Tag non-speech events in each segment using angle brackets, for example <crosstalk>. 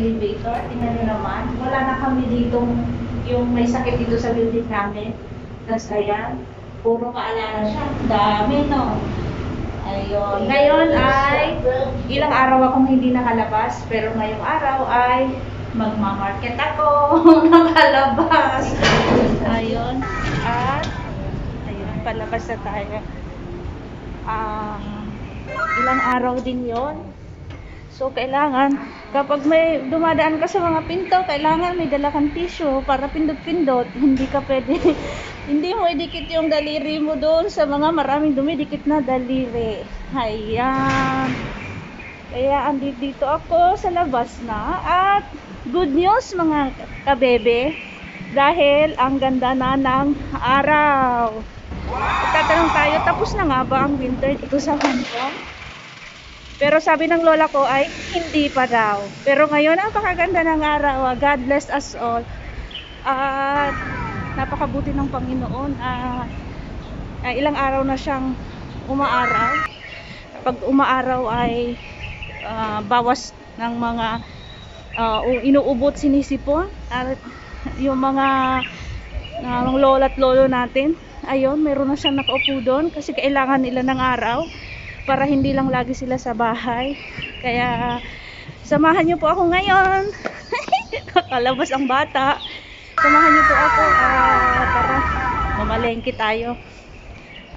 elevator. Tingnan nyo naman. Wala na kami dito yung may sakit dito sa building namin. Tapos ayan, puro kaalala siya. Dami no. Ayun. Ngayon ay ilang araw akong hindi nakalabas. Pero ngayong araw ay magmamarket ako. <laughs> nakalabas. Ayun. At Ayun, palabas na tayo. Ah, ilang araw din yon. So, kailangan, kapag may dumadaan ka sa mga pinto, kailangan may dala tissue para pindot-pindot. <laughs> Hindi ka pwede, hindi mo idikit yung daliri mo doon sa mga maraming dumidikit na daliri. Ayan. Kaya andito dito ako sa labas na at good news mga kabebe dahil ang ganda na ng araw. Tatanong tayo, tapos na nga ba ang winter dito sa Hong Kong? Pero sabi ng lola ko ay hindi pa daw. Pero ngayon, napakaganda ng araw. ah. God bless us all. At napakabuti ng Panginoon. At ah, ilang araw na siyang umaaraw. Pag umaaraw ay ah, bawas ng mga ah, u- inuubot sinisipon. At yung mga uh, lola at lolo natin, ayun, meron na siyang nakaupo doon kasi kailangan nila ng araw para hindi lang lagi sila sa bahay. Kaya samahan niyo po ako ngayon. <laughs> Kakalabas ang bata. Samahan niyo po ako ah, para mamalengke tayo.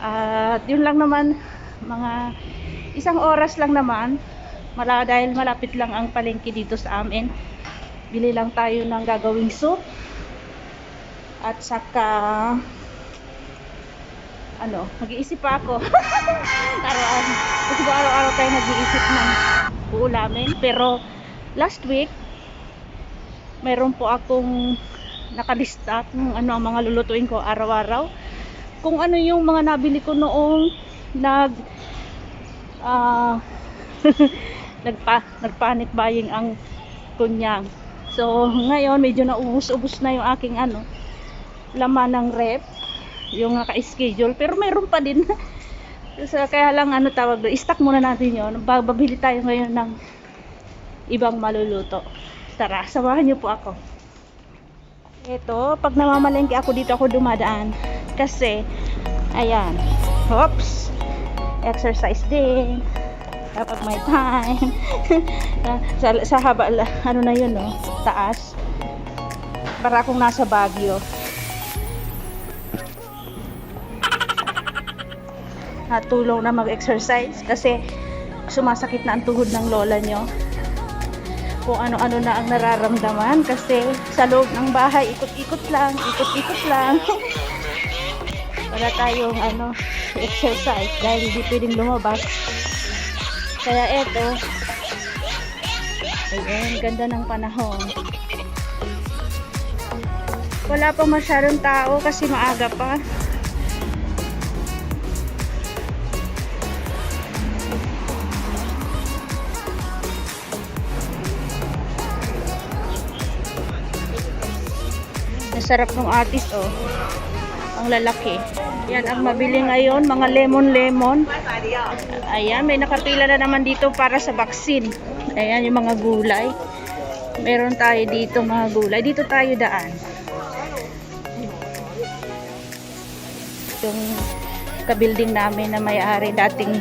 At yun lang naman mga isang oras lang naman mala dahil malapit lang ang palengke dito sa amin. Bili lang tayo ng gagawing soup at saka ano, mag-iisip pa ako. <laughs> Araw-araw. Kasi araw-araw tayo nag-iisip ng uulamin. Pero last week, meron po akong nakalista kung ano ang mga lulutuin ko araw-araw. Kung ano yung mga nabili ko noong nag ah <laughs> nagpa nagpanic buying ang kunyang. So, ngayon medyo naubos-ubos na yung aking ano laman ng rep yung naka-schedule pero meron pa din. <laughs> So, kaya lang ano tawag doon stock muna natin yon babili tayo ngayon ng ibang maluluto. Tara samahan niyo po ako. Ito pag namamalengke ako dito ako dumadaan. Kasi ayan. Hops exercise din. Kapag may time. <laughs> Sa, sa haba ano na yun no? Taas. Para akong nasa Baguio natulong na mag-exercise kasi sumasakit na ang tuhod ng lola nyo. Kung ano-ano na ang nararamdaman kasi sa loob ng bahay ikot-ikot lang ikot-ikot lang. <laughs> Wala tayong ano exercise dahil hindi pwedeng lumabas. Kaya eto ayun ganda ng panahon. Wala pa masyadong tao kasi maaga pa Nasarap ng atis, oh. Ang lalaki. Yan ang mabili ngayon, mga lemon-lemon. Ayan, may nakapila na naman dito para sa vaccine. Ayan, yung mga gulay. Meron tayo dito mga gulay. Dito tayo daan. Yung kabuilding namin na may-ari dating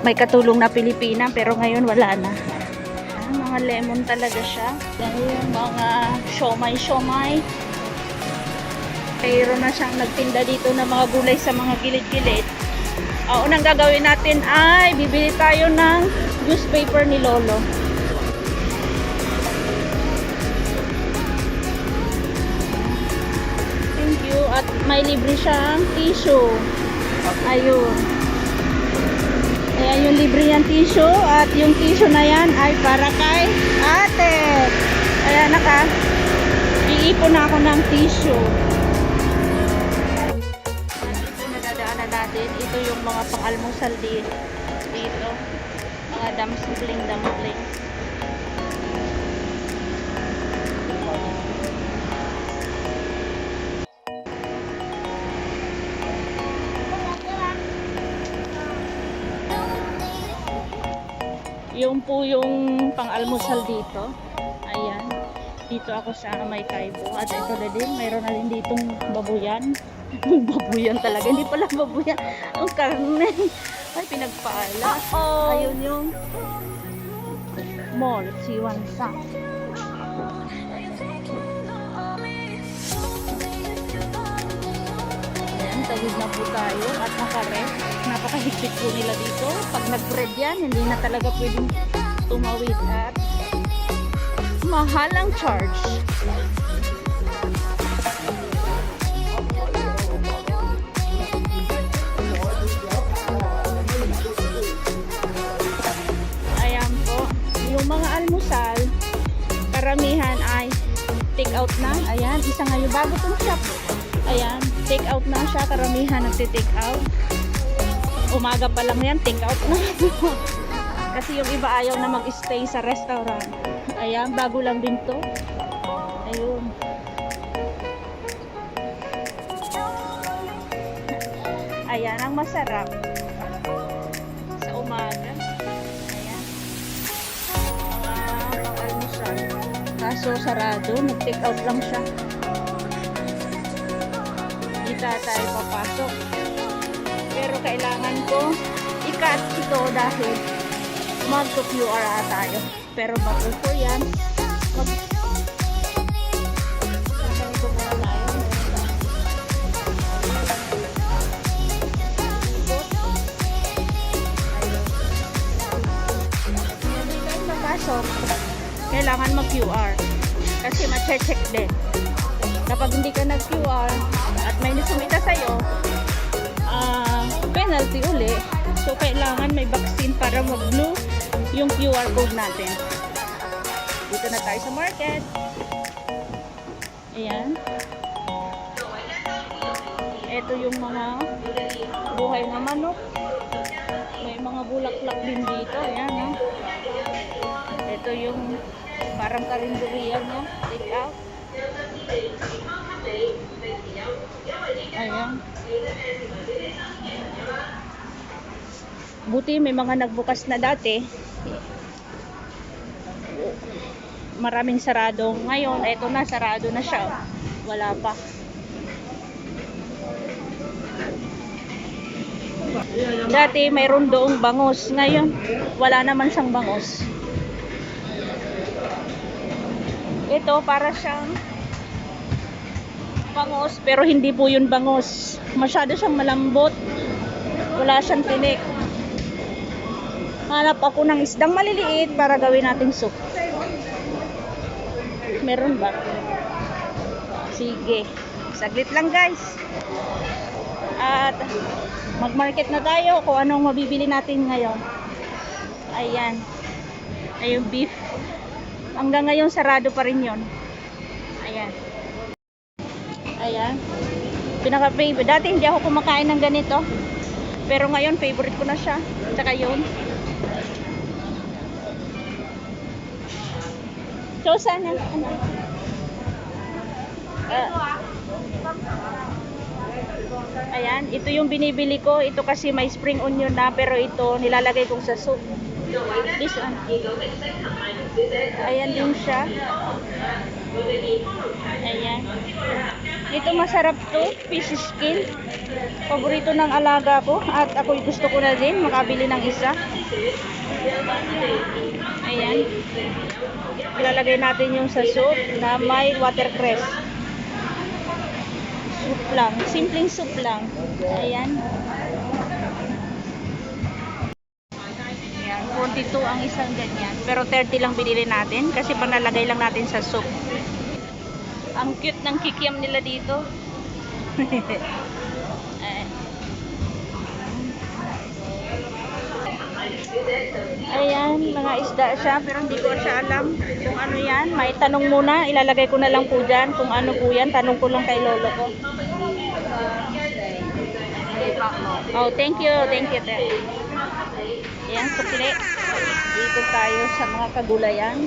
may katulong na Pilipina pero ngayon wala na. Ah, mga lemon talaga siya. Ayun, mga siomay-siomay. Mayroon na siyang nagtinda dito ng mga gulay sa mga gilid-gilid. Ang unang gagawin natin ay bibili tayo ng newspaper ni Lolo. Thank you. At may libre siyang tissue. Ayun. Ayan yung libre niyang tissue. At yung tissue na yan ay para kay ate. Ayan naka. Iipon na ako ng tissue. mga pang-almusal dito. Dito. Mga dumpling-dumpling. Yung po yung pang-almusal dito. Ayan. Dito ako sa may kaibo. At ito na din, mayroon na din ditong babuyan babuyan talaga. Hindi pala babuyan. Ang karne. Ay, pinagpaala. Ayun yung mall, Siwan Sang. Ayan, tawid na po tayo at nakarest. Napakahigpit po nila dito. Pag nag-bread yan, hindi na talaga pwedeng tumawid at mahal ang charge. Karamihan ay take out na. Ayan, isa ngayon bago tong shop. Ayan, take out na siya. Karamihan nagte-take out. Umaga pa lang yan, take out na. <laughs> Kasi yung iba ayaw na mag-stay sa restaurant. Ayan, bago lang din to. Ayun. Ayan, ang masarap. Kaso sarado, nag-take out lang siya. Hindi ta- tayo papasok. Pero kailangan ko i-cut ito dahil mag-QR tayo. Pero bago ko yan, Mag-QR. Kasi ma-check din. Kapag hindi ka nag-QR at may sumita sa'yo, ah, penalty uli. So, kailangan may vaccine para mag-blue yung QR code natin. Dito na tayo sa market. Ayan. Ito yung mga buhay na manok. May mga bulaklak din dito. Ayan, ha. Ito yung parang karinderiya, no? Take out. Ayan. Buti may mga nagbukas na dati. Maraming sarado. Ngayon, eto na, sarado na siya. Wala pa. Dati mayroon doong bangos. Ngayon, wala naman siyang bangos. Ito, para siyang bangos, pero hindi po yun bangos. Masyado siyang malambot. Wala siyang tinik. Hanap ako ng isdang maliliit para gawin nating soup. Meron ba? Sige. Saglit lang guys. At mag-market na tayo kung anong mabibili natin ngayon. Ayan. Ayun beef. Hanggang ngayon sarado pa rin yon. Ayan. Ayan. Pinaka-favorite. Dati hindi ako kumakain ng ganito. Pero ngayon favorite ko na siya. Tsaka yun. So, sana, ano? Ah. ayan, ito yung binibili ko. Ito kasi may spring onion na, pero ito nilalagay kong sa soup. This one. Ayan din siya. Ayan. Ito masarap to, fish skin. Paborito ng alaga ko at ako gusto ko na din makabili ng isa. Ayan. Ilalagay natin yung sa soup na may watercress. Soup lang. Simpleng soup lang. Ayan. Ayan. 42 ang isang ganyan. Pero 30 lang binili natin kasi panalagay lang natin sa soup. Ang cute ng kikiam nila dito. <laughs> Ayan. Mga isda siya, pero hindi ko siya alam kung ano yan. May tanong muna, ilalagay ko na lang po dyan kung ano po yan. Tanong ko lang kay lolo ko. Oh, thank you, thank you. Ayan, sukli. Dito tayo sa mga kagulayan.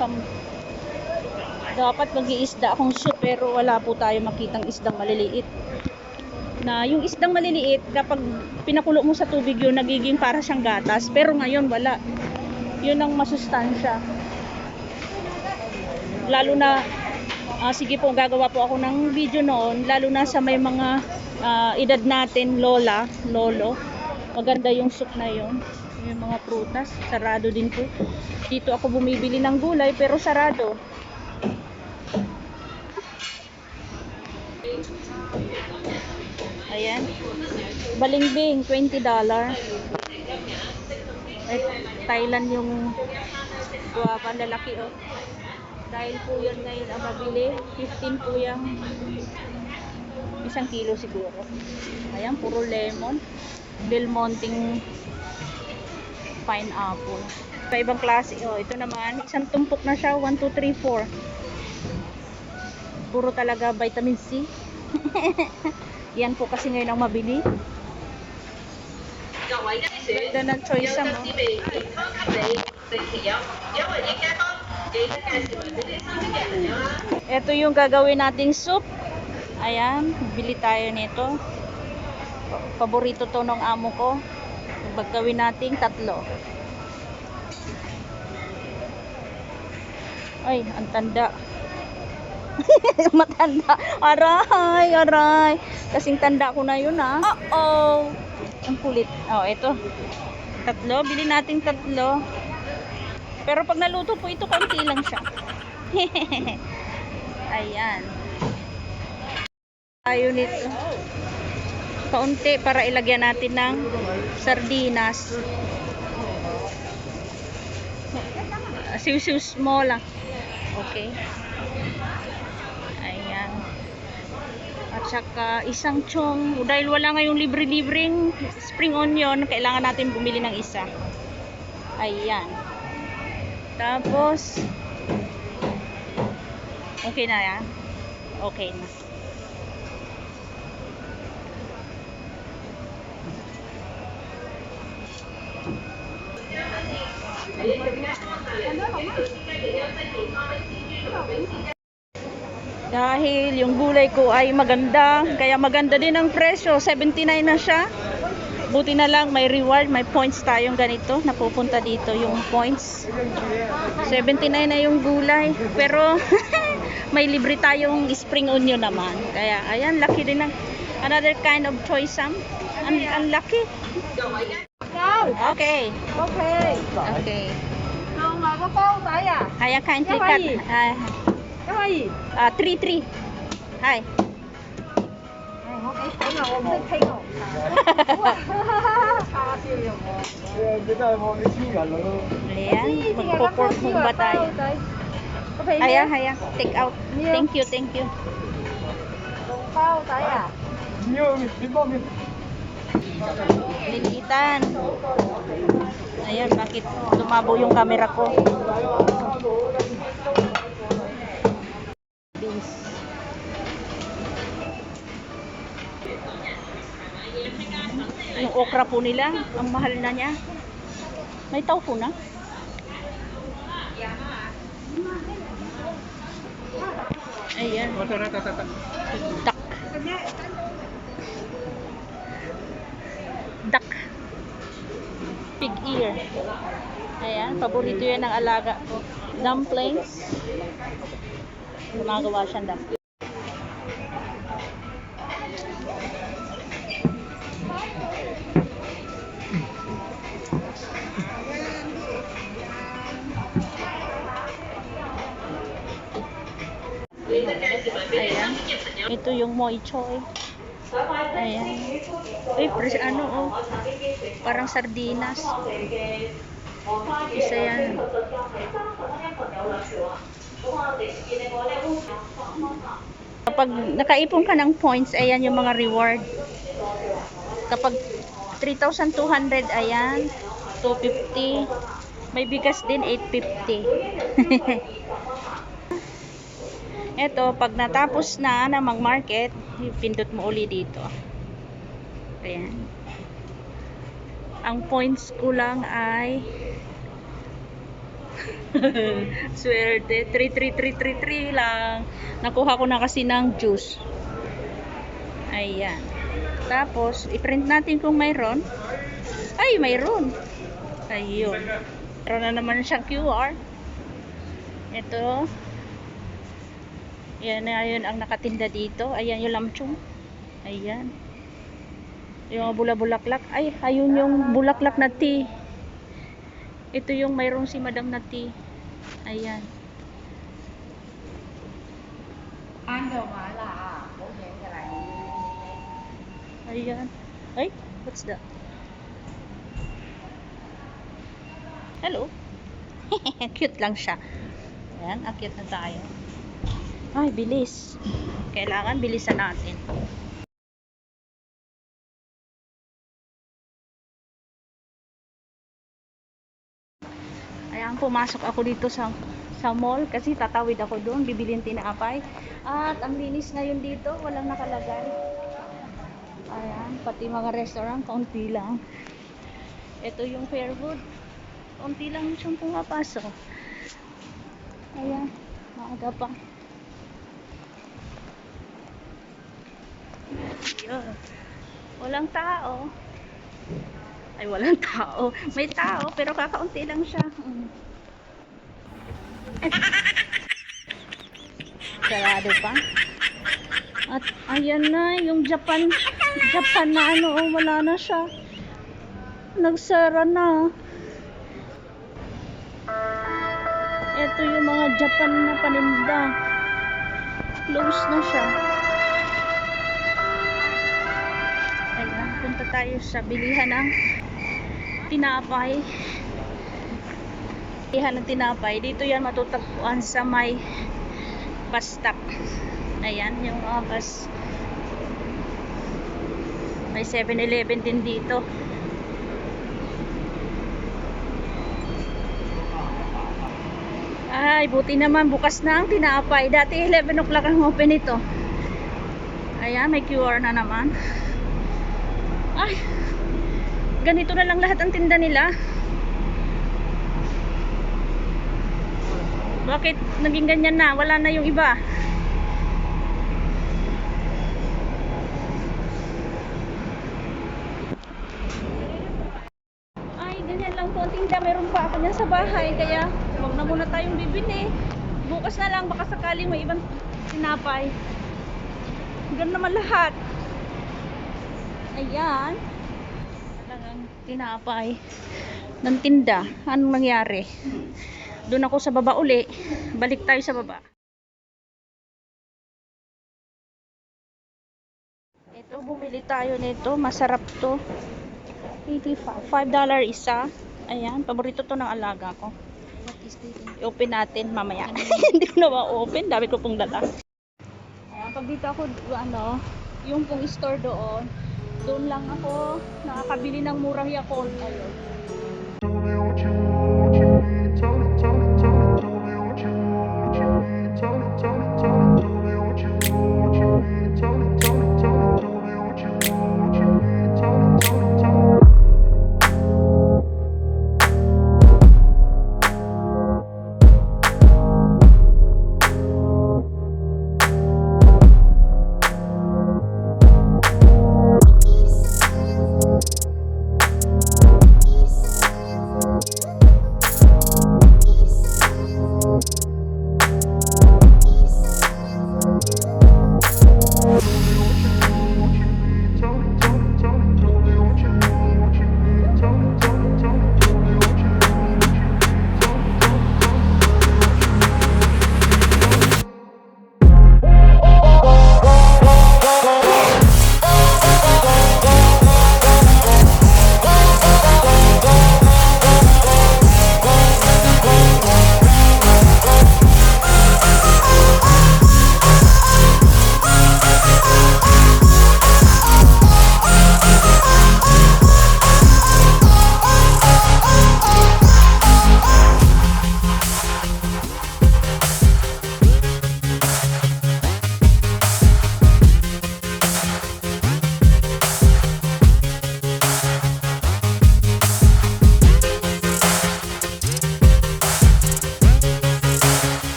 Pam dapat mag-iisda akong soup pero wala po tayo makitang isdang maliliit. na yung isdang maliliit kapag pinakulo mo sa tubig yun nagiging para siyang gatas pero ngayon wala yun ang masustansya lalo na ah, sige po gagawa po ako ng video noon lalo na sa may mga ah, edad natin lola lolo maganda yung soup na yun yung mga prutas sarado din po dito ako bumibili ng gulay pero sarado Ayan. Balimbing, $20. Ay, Thailand yung guwapa lalaki oh. Dahil po yun ngayon ang mabili. 15 po yung isang kilo siguro. Ayan, puro lemon. Del Monting pineapple. Sa ibang klase, oh, ito naman, isang tumpok na siya, 1, 2, 3, 4. Puro talaga vitamin C. Yan po kasi ngayon ang mabili. Ganda ng choice mo. Ito yung gagawin nating soup. Ayan, bili tayo nito. Paborito to ng amo ko. Gagawin nating tatlo. Ay, ang tanda. <laughs> Matanda. Aray, aray. Kasing tanda ko na yun ah. Uh-oh. Ang kulit. Oh, ito. Tatlo. Bili natin tatlo. Pero pag naluto po ito, konti lang siya. <laughs> Ayan. Tayo nito. Kaunti para ilagyan natin ng sardinas. Siw-siw small lang. Okay. Ayan. At saka isang chong. Dahil wala ngayong libre-libreng spring onion, kailangan natin bumili ng isa. Ayan. Tapos, okay na yan. Okay na. Dahil yung gulay ko ay maganda, kaya maganda din ang presyo. 79 na siya. Buti na lang may reward, may points tayong ganito. Napupunta dito yung points. 79 na yung gulay. Pero <laughs> may libre tayong spring onion naman. Kaya ayan, lucky din ang another kind of choice Sam. Ang, ang lucky. Okay. Okay. Okay. Kaya kain Cái cut. ah, 3 3. Hi. Nào không thích thấy không? Xa siêu nhiều Ayan, magpo-pork home ba tayo? Ayan, ayan. Take out. Thank you, thank you. Bao tay à? Lilitan. Ayan, bakit lumabo yung camera ko? Beans. Yung okra po nila, ang mahal na niya. May taupo na. Ayan. Duck. Duck. Pig ear. Ayan, paborito yan ng alaga ko. Dumplings. Gumagawa siyang dumpling. Ito yung moi choy. Ayan. Uy, pres, ano oh. Parang sardinas. Isa yan. Kapag nakaipon ka ng points, ayan yung mga reward. Kapag 3,200, ayan. 250. May bigas din, 850. <laughs> Eto, pag natapos na na mag-market, pindot mo uli dito. Ayan. Ang points ko lang ay <laughs> Swerte. 33333 lang. Nakuha ko na kasi ng juice. Ayan. Tapos, i-print natin kung mayroon. Ay, mayroon. Ayun. Meron na naman siyang QR. Ito. Ayan na yun ang nakatinda dito. Ayan yung lamchong. Ayan. Yung bula-bulaklak. Ay, ayun yung bulaklak na tea. Ito yung mayroong si madam na tea. Ayan. Ayan. Ay, what's that? Hello. <laughs> Cute lang siya. Ayan, akyat na tayo. Ay, bilis. Kailangan bilisan natin. Ayan, pumasok ako dito sa sa mall kasi tatawid ako doon, bibilin tinapay. At ang linis ngayon dito, walang nakalagay. Ayan, pati mga restaurant, kaunti lang. Ito yung Fairwood. Kaunti lang siyang pumapasok. Ayan, maaga pa. Ayun. Walang tao. Ay, walang <laughs> tao. May tao, pero kakaunti lang siya. Mm. Sarado pa. At ayan na, yung Japan, Japan na ano, oh, wala na siya. Nagsara na. Ito yung mga Japan na paninda. Close na siya. Tayo sa bilihan ng tinapay. Bilihan ng tinapay. Dito yan matutagpuan sa may bus stop. Ayan, yung mga bus. May 7-Eleven din dito. Ay, buti naman bukas na ang tinapay. Dati 11 o'clock ang open ito. Ayan, may QR na naman. Ay, ganito na lang lahat ang tinda nila. Bakit naging ganyan na? Wala na yung iba. Ay, ganyan lang po ang tinda. Meron pa ako niyan sa bahay. Kaya, huwag na muna tayong bibili. Bukas na lang, baka sakaling may ibang sinapay. Ganun naman lahat. Ayan. Talagang tinapay ng tinda. Anong nangyari? Doon ako sa baba uli. Balik tayo sa baba. Ito, bumili tayo nito. Masarap to. 85. $5 isa. Ayan, paborito to ng alaga ko. I-open natin mamaya. <laughs> Hindi ko na ma-open. Dami ko pong dala. Ayan, pag dito ako, ano, yung pong store doon, doon lang ako nakakabili ng murang Yakult. Ayun.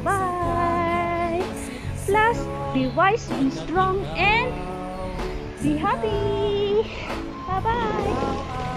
Bye-bye! Plus, be wise, be strong, and be happy! Bye-bye!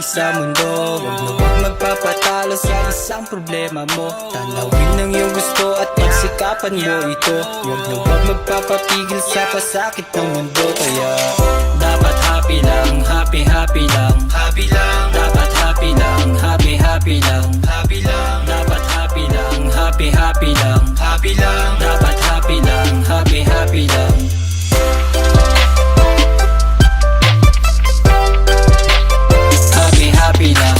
Bagay sa mundo. Huwag na huwag magpapatalo sa isang problema mo. Tanawin ang iyong gusto at pagsikapan mo ito. Huwag na huwag magpapapigil sa pasakit ng mundo. Kaya dapat happy lang, happy happy lang. Happy lang. Dapat happy lang, happy happy lang. Happy lang. Dapat happy lang, happy happy lang. Happy lang. Dapat happy lang, happy happy lang 比你。